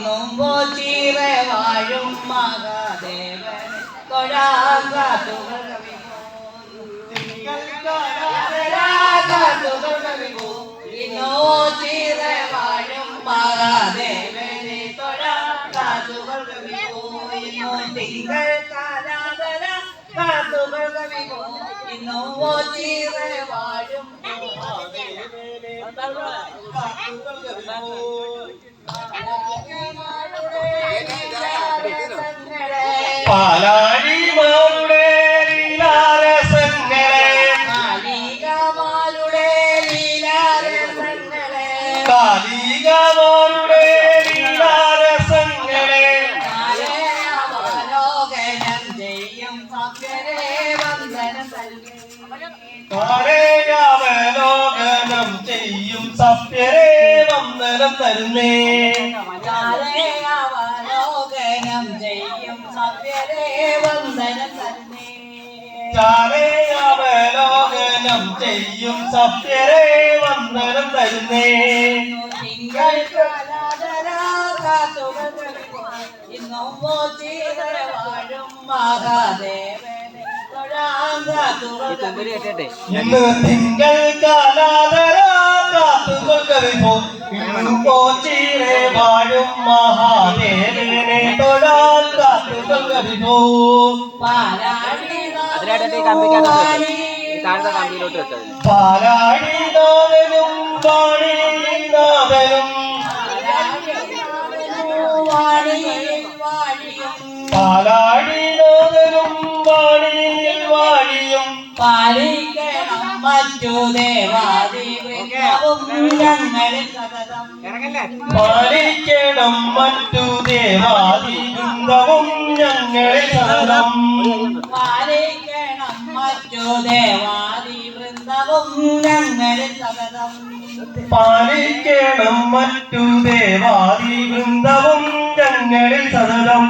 നോമ്പോ ചീറ വാഴും മഹാദേവൻ. തൊഴാൻ കാത്തുകൾ കവി ചീറ വാഴും മഹാദേവനെ തൊഴാൻ കാത്തുകൾ കവി ഇന്നോ തിങ്കൾ കാലാതര കാത്തുകൾ കവി ചീറ വാഴും മഹാദേവനെ തൊഴാൻ കാത്തുകൾ കവി പാലാഴിമാരുടെ ലീലാരസങ്ങളെ കാലികമാരുടെ ലീലാരസങ്ങളെ താരേയാവലോകനം വന്ദനം തരുന്നേ. താരേയാവലോകനം ചെയ്യും സഭ്യരെ വന്ദനം തരുന്നേ. മഹാദേവനെ തൊഴാൻ കാത്തുകൾ ഇന്ന് തിങ്കൾ പോച്ചിരെ വാഴും മഹാദേവനെ തൊഴാൻ കാത്തുകൾ വെച്ചത്? പാലാഴിനാഥനും വാണിനാഥനും പാലാഴിനാഥനും വാണിയിൽ വാഴിയും. പാലിക്കണം മറ്റു സതതം പാലിക്കണം മറ്റു ദേവാദി വൃന്ദവും ഞങ്ങളെ സദം പാലിക്കണം മറ്റു ദേവാദി വൃന്ദവും ഞങ്ങളിൽ സതതം പാലിക്കണം മറ്റു ദേവാദി വൃന്ദവും ഞങ്ങളിൽ സദനം